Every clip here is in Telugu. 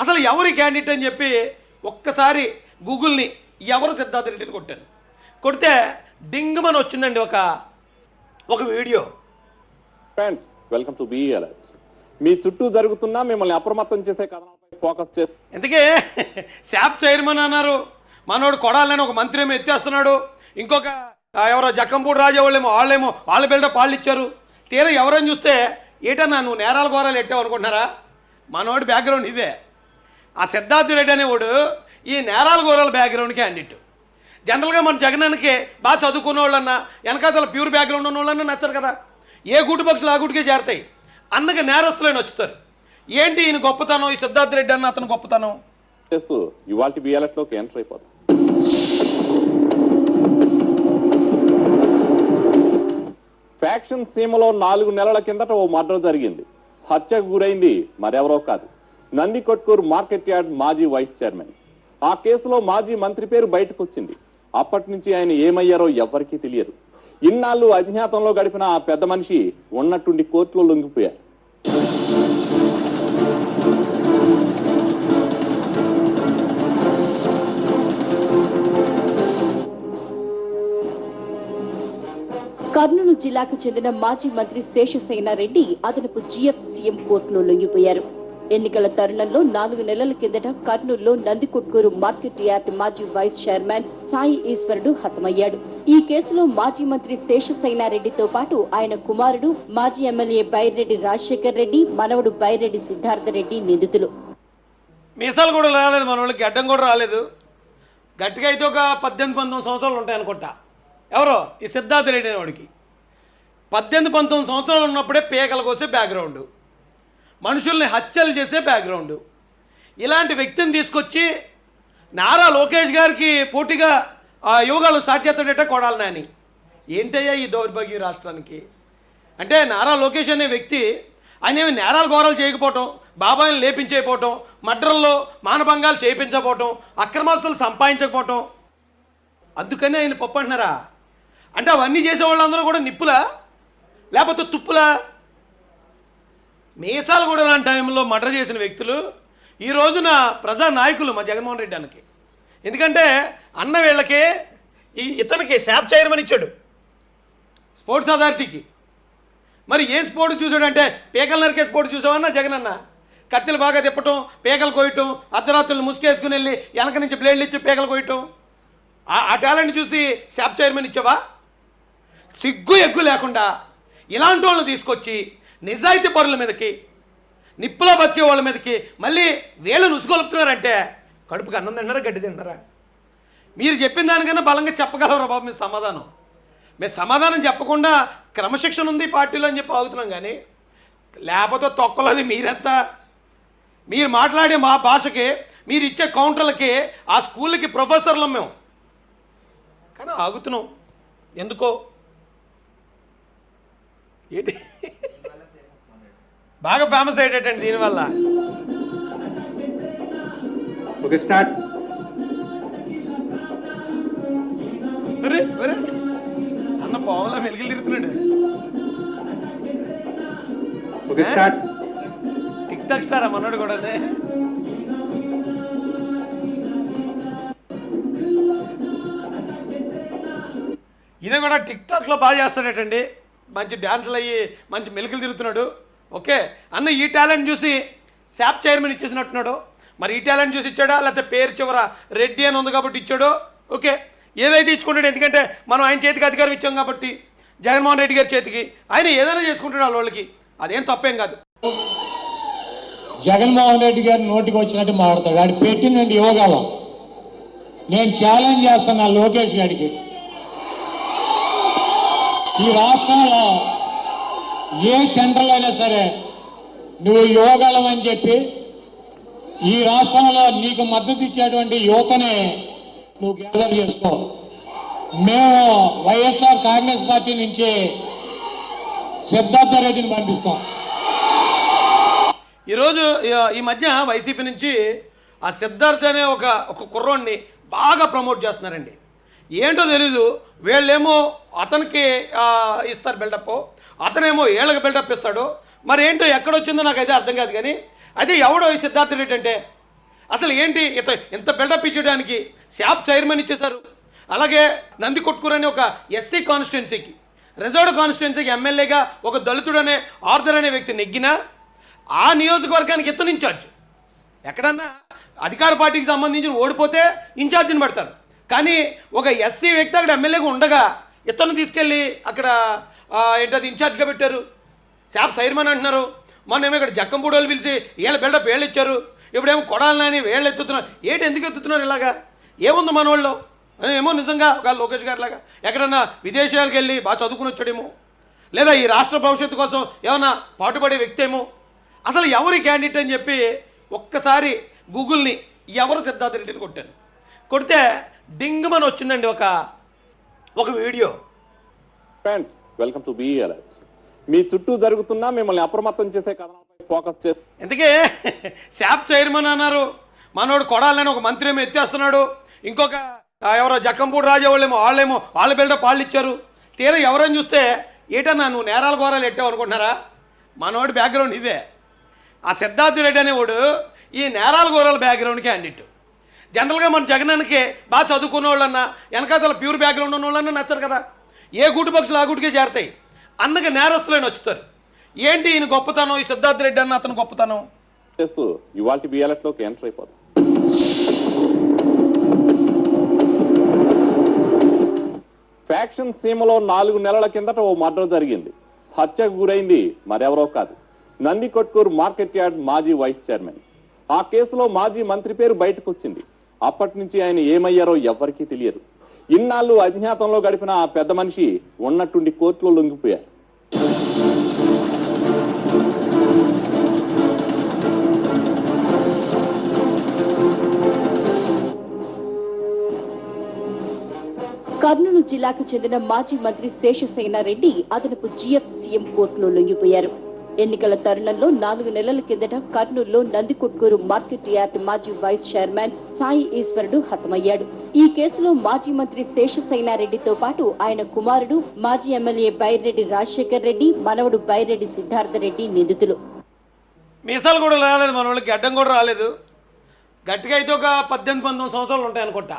అసలు ఎవరి క్యాండిడేట్ అని చెప్పి ఒక్కసారి గూగుల్ని ఎవరు సిద్ధార్థ రెడ్డిని కొట్టాను కొడితే డింగమని వచ్చిందండి ఒక ఒక video. Friends welcome to be alert మీ చుట్టూ జరుగుతున్న మిమ్మల్ని అప్రమత్తం చేసే కథనాలపై ఫోకస్ చేస్తూ ఇంతకీ శాప్ చైర్మన్ అన్నారు. మనోడు కొడాలని ఒక మంత్రి ఏమో ఎత్తేస్తున్నాడు. ఇంకొక ఎవరో జక్కంపూడి రాజా వాళ్ళేమో వాళ్ళేమో వాళ్ళ బిల్డప్ వాళ్ళు ఇచ్చారు. తీరా ఎవరని చూస్తే ఏటన్నా నువ్వు నేరాల ఘోరాలు ఎట్టావు అనుకుంటున్నారా? మనోడి బ్యాక్గ్రౌండ్ ఇదే ఆ సిద్ధార్థ రెడ్డి అనేవాడు ఈ నేరాల ఘోరాల బ్యాక్గ్రౌండ్కి అండిట్టు జనరల్గా మన జగనానికి బాగా చదువుకున్న వాళ్ళన్నా వెనకాతల ప్యూర్ బ్యాక్గ్రౌండ్ ఉన్న వాళ్ళన్నా నచ్చరు కదా. ఏ గుడ్డు పక్షులు ఆ గూటికే చేరతాయి? అన్నగా నేరస్తులైన వచ్చుతారు ఏంటి ఈయన గొప్పతనం ఈ సిద్ధార్థ రెడ్డి అన్న అతను గొప్పతనం? చేస్తూ ఇవాళ బీ ఎంటర్ అయిపోతాం. ఫ్యాక్షన్ సీమలో నాలుగు నెలల కిందట ఓ మర్డర్ జరిగింది. హత్యకు గురైంది మరెవరో కాదు. నందికొట్కూరు మార్కెట్ యార్డ్ మాజీ వైస్ చైర్మన్. ఆ కేసులో మాజీ మంత్రి పేరు బయటకు వచ్చింది అప్పటి నుంచి ఆయన ఏమయ్యారో ఎవ్వరికీ తెలియదు. ఇన్నాళ్ళు అజ్ఞాతంలో గడిపిన ఆ పెద్ద మనిషి ఉన్నట్టుండి కోర్టులో లొంగిపోయారు కర్నూలు జిల్లాకు చెందిన మాజీ మంత్రి శేషసేనారెడ్డి అదనపు జీఎఫ్ సీఎం కోర్టులో లొంగిపోయారు. ఎన్నికల తరుణంలో నాలుగు నెలల కిందట కర్నూలులో నందికొట్కూరు మార్కెట్ యార్డ్ మాజీ వైస్ చైర్మన్ సాయి ఈశ్వరుడు హతమయ్యాడు. ఈ కేసులో మాజీ మంత్రి శేషసేనారెడ్డితో పాటు ఆయన కుమారుడు మాజీ ఎమ్మెల్యే బైరెడ్డి రాజశేఖర్ రెడ్డి మనవడు బైరెడ్డి సిద్ధార్థ రెడ్డి నిందితులు. మీసాలు కూడా రాలేదు మన వాళ్ళకి అడ్డం కూడా రాలేదు. గట్టిగా అయితే ఒక పద్దెనిమిది పంతొమ్మిది సంవత్సరాలు ఉంటాయి అనుకుంటా ఎవరో? ఈ సిద్ధార్థ రెడ్డి అనేవాడికి. పద్దెనిమిది పంతొమ్మిది సంవత్సరాలు ఉన్నప్పుడే పేకలకు వస్తే బ్యాక్గ్రౌండ్ మనుషుల్ని హత్యలు చేసే బ్యాక్గ్రౌండ్ ఇలాంటి వ్యక్తిని తీసుకొచ్చి నారా లోకేష్ గారికి పోటీగా ఆ యోగాలు స్టార్ట్ చేస్తాడట కొడాలి నాని. ఏంటయ్యా ఈ దౌర్భాగ్యం రాష్ట్రానికి? అంటే నారా లోకేష్ అనే వ్యక్తి ఆయన ఏమి నేరాలు ఘోరాలు చేయకపోవటం బాబాయిని లేపించేయపోవటం మడ్రల్లో మానభంగాలు చేయించకపోవటం అక్రమాస్తులు సంపాదించకపోవటం. అందుకనే ఆయన పప్పు అంటున్నారా? అంటే అవన్నీ చేసే వాళ్ళందరూ కూడా నిప్పులా? లేకపోతే తుప్పులా? మీసాలు కూడా లాంటి టైంలో మర్డర్ చేసిన వ్యక్తులు ఈ రోజున ప్రజా నాయకులు మా జగన్మోహన్ రెడ్డి అన్నకి. ఎందుకంటే అన్న వీళ్ళకి ఈ ఇతనికి శాప్ చైర్మన్ ఇచ్చాడు. స్పోర్ట్స్ అథారిటీకి. మరి ఏం స్పోర్ట్ చూసాడంటే పేకలు నరికే స్పోర్ట్ చూసావన్నా జగన్ అన్న కత్తిలు బాగా తిప్పటం పేకలు కోయటం అర్ధరాత్రులు ముసుకేసుకుని వెళ్ళి వెనక నుంచి బ్లేడ్లు ఇచ్చి పేకలు కోయటం ఆ- టాలెంట్ చూసి శాప్ చైర్మన్ ఇచ్చావా? సిగ్గు ఎగ్గు లేకుండా ఇలాంటి వాళ్ళు తీసుకొచ్చి నిజాయితీ పరుల మీదకి నిప్పులో బతికే వాళ్ళ మీదకి మళ్ళీ వీళ్ళని ఉసుగొలుపుతున్నారంటే కడుపుకి అన్నం తింటారా గడ్డి తింటారా మీరు చెప్పిన దానికన్నా బలంగా చెప్పగలరు బాబు మీ సమాధానం? మేము సమాధానం చెప్పకుండా క్రమశిక్షణ ఉంది పార్టీలో అని చెప్పి ఆగుతున్నాం కానీ లేకపోతే తొక్కలది మీరంతా మీరు మాట్లాడే మా భాషకి మీరు ఇచ్చే కౌంటర్లకి ఆ స్కూల్కి ప్రొఫెసర్లం మేము. కానీ ఆగుతున్నాం. ఎందుకో? ఏంటి? బాగా ఫేమస్ అయ్యేటండి దీనివల్ల. Okay start. అన్న పోవలా మెలికలు తిరుగుతున్నాడు. Okay start tik tok star మనోడు కూడా అదే. ఈయన కూడా టిక్ టాక్లో బాగా చేస్తాడటండి. మంచి డ్యాన్సులు అయ్యి మంచి మెలికలు తిరుగుతున్నాడు. ఓకే. అన్న ఈ టాలెంట్ చూసి శాప్ చైర్మన్ ఇచ్చేసినట్టున్నాడు. మరి ఈ టాలెంట్ చూసి ఇచ్చాడా? లేకపోతే పేరు చివర రెడ్డి అని ఉంది కాబట్టి ఇచ్చాడో. ఓకే. ఏదైతే ఇచ్చుకుంటాడు ఎందుకంటే మనం ఆయన చేతికి అధికారం ఇచ్చాం కాబట్టి జగన్మోహన్ రెడ్డి గారి చేతికి. ఆయన ఏదైనా చేసుకుంటాడు వాళ్ళకి. అదేం తప్పేం కాదు. జగన్మోహన్ రెడ్డి గారి నోటికి వచ్చినట్టు మాట్లాడతాడు. వాడు పెట్టిందండి యోగాలో నేను ఛాలెంజ్ చేస్తున్నా లోకేష్ గారికి. ఈ రాష్ట్రంలో ఏ సెంట్రల్ అయినా సరే నువ్వు యోగాలం అని చెప్పి ఈ రాష్ట్రంలో నీకు మద్దతు ఇచ్చేటువంటి యువతని నువ్వు గ్యాదర్ చేసుకో. మేము వైఎస్ఆర్ కాంగ్రెస్ పార్టీ నుంచి సిద్ధార్థ రెడ్డిని పంపిస్తాం. ఈరోజు ఈ- ఈ మధ్య వైసీపీ నుంచి ఆ సిద్ధార్థ్ అనే ఒక ఒక కుర్రోడిని బాగా ప్రమోట్ చేస్తున్నారండి. ఏంటో తెలీదు. వీళ్ళేమో అతనికి ఇస్తారు బిల్డప్ అతనేమో ఏళ్ళకి బిల్డప్ ఇస్తాడు. మరి ఏంటో ఎక్కడొచ్చిందో నాకు అయితే అర్థం కాదు కానీ అయితే ఎవడో ఈ సిద్ధార్థ రెడ్డి అంటే అసలు ఏంటి ఇంత ఇంత బిల్డప్ ఇచ్చడానికి షాప్ చైర్మన్ ఇచ్చేశారు. అలాగే నంది కొట్కూరు అనే ఒక ఎస్సీ కాన్స్టిట్యున్సీకి రిజర్వ్డ్ కాన్స్టిట్యున్సీకి ఎమ్మెల్యేగా ఒక దళితుడు అనే ఆర్థర్ అనే వ్యక్తి నెగ్గినా ఆ నియోజకవర్గానికి ఇతను ఇన్ఛార్జ్ ఎక్కడన్నా అధికార పార్టీకి సంబంధించిన ఓడిపోతే ఇన్ఛార్జిని పెడతారు. కానీ ఒక ఎస్సీ వ్యక్తి అక్కడ ఎమ్మెల్యేగా ఉండగా ఇతను తీసుకెళ్ళి అక్కడ ఏంటది ఇన్ఛార్జ్గా పెట్టారు. శాప్ సైర్మన్ అంటున్నారు. మొన్నేమో ఇక్కడ జక్కంపూడోలు పిలిచి వీళ్ళ బిల్డప్ వేళ్ళు ఇచ్చారు. ఇప్పుడేమో కొడాలని వేళ్ళు ఎత్తుతున్నారు. ఏంటి ఎందుకు ఎత్తుతున్నారు ఇలాగా? ఏముంది మన వాళ్ళు ఏమో నిజంగా ఒక లోకేష్ గారి లాగా. ఎక్కడన్నా విదేశాలకు వెళ్ళి బాగా చదువుకుని వచ్చాడేమో. లేదా ఈ రాష్ట్ర భవిష్యత్తు కోసం ఏమన్నా పాటుపడే వ్యక్తి ఏమో. అసలు ఎవరి క్యాండిడేట్ అని చెప్పి ఒక్కసారి గూగుల్ని ఎవరు సిద్ధార్థ రెడ్డిని కొట్టాను కొడితే డింగ్మని వచ్చిందండి ఒక ఒక video. Friends welcome to be alert మీ చుట్టూ జరుగుతున్న మిమ్మల్ని అప్రమత్తం చేసే కథనాలపై ఫోకస్ చేస్తూ ఇంతకీ శాప్ చైర్మన్ అన్నారు. మనోడు కొడాలని ఒక మంత్రి ఏమో ఎత్తేస్తున్నాడు. ఇంకొక ఆ, ఎవరో జక్కంపూడి రాజా వాళ్ళేమో వాళ్ళేమో వాళ్ళ బిల్డప్ వాళ్ళు ఇచ్చారు తీరా ఎవరని చూస్తే ఏటన్నా నువ్వు నేరాల ఘోరాలు ఎట్టావు అనుకుంటున్నారా? మనోడి బ్యాక్గ్రౌండ్ ఇదే. ఆ సిద్ధార్థ రెడ్డి అనేవాడు ఈ నేరాల ఘోరాల బ్యాక్గ్రౌండ్ క్యాండిడేట్ జనరల్గా మన జగనానికి బాగా చదువుకున్న వాళ్ళన్నా వెనకాతల ప్యూర్ బ్యాక్గ్రౌండ్ ఉన్న వాళ్ళన్నా నచ్చరు కదా. ఏ గూటి పక్షులు ఆ గూటికే చేరతాయి? అన్నగా నేరస్తులైన వచ్చుతారు. ఏంటి ఈయన గొప్పతనం? ఈ సిద్ధార్థ రెడ్డి అన్న అతను గొప్పతనం? చేస్తూ ఇవాళ బీ ఎంటర్ అయిపోదు. ఫ్యాక్షన్ సీమలో నాలుగు నెలల కిందట ఓ మర్డర్ జరిగింది. హత్యకు గురైంది మరెవరో కాదు. నంది కొట్కూరు మార్కెట్ యార్డ్ మాజీ వైస్ చైర్మన్. ఆ కేసులో మాజీ మంత్రి పేరు బయటకు వచ్చింది అప్పటి నుంచి ఆయన ఏమయ్యారో ఎవరికీ తెలియదు. ఇన్నాళ్ళు అజ్ఞాతంలో గడిపిన ఆ పెద్ద మనిషి ఉన్నట్టుండి కోర్టులో లొంగిపోయారు. కర్నూలు జిల్లాకు చెందిన మాజీ మంత్రి శేషసేనారెడ్డి అదనపు జీఎఫ్ సీఎం కోర్టులో లొంగిపోయారు. ఎన్నికల తరుణంలో నాలుగు నెలల కిందట కర్నూలులో నందికొట్కూరు మార్కెట్ యార్డ్ మాజీ వైస్ చైర్మన్ సాయి ఈశ్వరుడు హతమయ్యాడు. ఈ కేసులో మాజీ మంత్రి శేషసేనారెడ్డితో పాటు ఆయన కుమారుడు మాజీ ఎమ్మెల్యే బైరెడ్డి రాజశేఖర్ రెడ్డి మనవడు బైరెడ్డి సిద్ధార్థ రెడ్డి నిందితులు. మీసాలు కూడా రాలేదు మన వాళ్ళకి అడ్డం కూడా రాలేదు. గట్టిగా అయితే ఒక పద్దెనిమిది పంతొమ్మిది సంవత్సరాలు ఉంటాయి అనుకుంటా.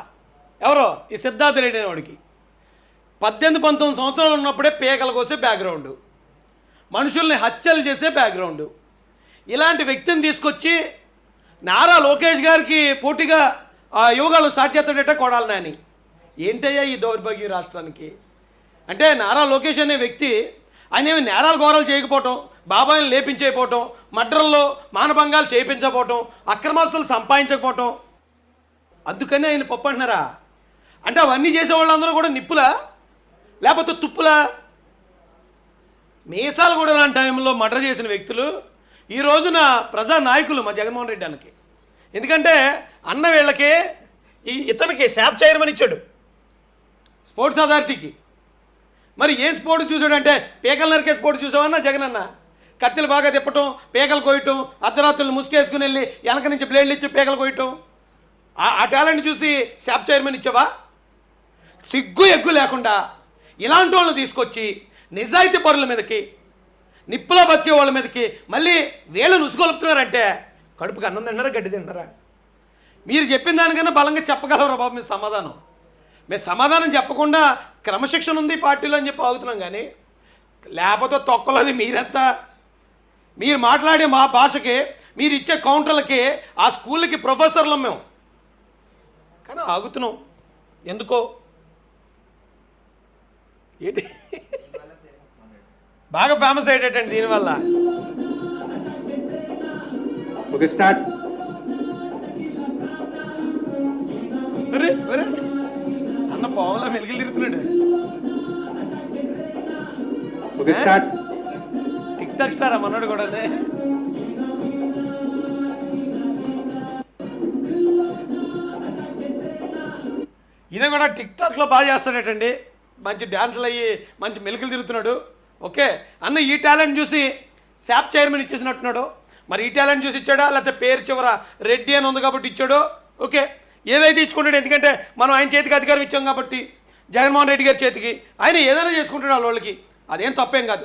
ఎవరో? ఈ సిద్ధార్థ రెడ్డి అనేవాడికి. పద్దెనిమిది పంతొమ్మిది సంవత్సరాలు ఉన్నప్పుడే పేకలకు వస్తే బ్యాక్గ్రౌండ్ మనుషుల్ని హత్యలు చేసే బ్యాక్గ్రౌండ్ ఇలాంటి వ్యక్తిని తీసుకొచ్చి నారా లోకేష్ గారికి పోటీగా ఆ యోగాలు స్టార్ట్ చేస్తాడట కొడాలి నాని. ఏంటయ్యా ఈ దౌర్భాగ్యం రాష్ట్రానికి? అంటే నారా లోకేష్ అనే వ్యక్తి ఆయన ఏమి నేరాలు ఘోరాలు చేయకపోవటం బాబాయిని లేపించకపోవటం మడ్రల్లో మానభంగాలు చేయించకపోవటం అక్రమాస్తులు సంపాదించకపోవటం. అందుకని ఆయన పప్పు అంటున్నారా? అంటే అవన్నీ చేసే వాళ్ళందరూ కూడా నిప్పులా? లేకపోతే తుప్పులా? మీసాలు కూడా లాంటి టైంలో మర్డర్ చేసిన వ్యక్తులు ఈ రోజున ప్రజా నాయకులు మా జగన్మోహన్ రెడ్డి అన్నకి. ఎందుకంటే అన్న వీళ్ళకి ఈ ఇతనికి శాప్ చైర్మన్ ఇచ్చాడు. స్పోర్ట్స్ అథారిటీకి. మరి ఏం స్పోర్ట్ చూసాడంటే పేకలు నరికే స్పోర్ట్ చూసావన్నా జగన్ అన్న? కత్తిలు బాగా తిప్పటం పేకలు కోయటం అర్ధరాత్రులు ముసుకేసుకుని వెళ్ళి వెనక నుంచి బ్లేడ్లు ఇచ్చి పేకలు కోయటం ఆ- టాలెంట్ చూసి షాప్ చైర్మన్ ఇచ్చావా? సిగ్గు ఎగ్గు లేకుండా ఇలాంటి వాళ్ళు తీసుకొచ్చి నిజాయితీ పరుల మీదకి నిప్పులో బతికే వాళ్ళ మీదకి మళ్ళీ వేళ్ళు నుసుకొలుపుతున్నారంటే కడుపుకి అన్నం తింటారా గడ్డి తింటారా మీరు చెప్పిన దానికన్నా బలంగా చెప్పగలరా బాబు మీ సమాధానం? మేము సమాధానం చెప్పకుండా క్రమశిక్షణ ఉంది పార్టీలో అని చెప్పి ఆగుతున్నాం కానీ లేకపోతే తొక్కలది మీరంతా? మీరు మాట్లాడే మా భాషకి మీరు ఇచ్చే కౌంటర్లకి ఆ స్కూల్కి ప్రొఫెసర్లం మేము. కానీ ఆగుతున్నాం. ఎందుకో? ఏంటి? బాగా ఫేమస్ అయ్యేటండి దీనివల్ల. ఒరే, ఒరే. అన్న పావులా మెలిగి తిరుగుతున్నాడు Okay, start. Tik tok star అమ్మన్నాడు కూడా ఈయన కూడా టిక్ టాక్లో బాగా చేస్తాడటండి మంచి డ్యాన్సులు అయ్యి మంచి మెలికలు తిరుగుతున్నాడు ఓకే. అన్న ఈ టాలెంట్ చూసి శాప్ చైర్మన్ ఇచ్చేసినట్టున్నాడు. మరి ఈ టాలెంట్ చూసి ఇచ్చాడా? లేకపోతే పేరు చివర రెడ్డి అని ఉంది కాబట్టి ఇచ్చాడో. ఓకే. ఏదైతే ఇచ్చుకుంటాడు ఎందుకంటే మనం ఆయన చేతికి అధికారం ఇచ్చాం కాబట్టి జగన్మోహన్ రెడ్డి గారి చేతికి. ఆయన ఏదైనా చేసుకుంటాడు వాళ్ళకి. అదేం తప్పేం కాదు.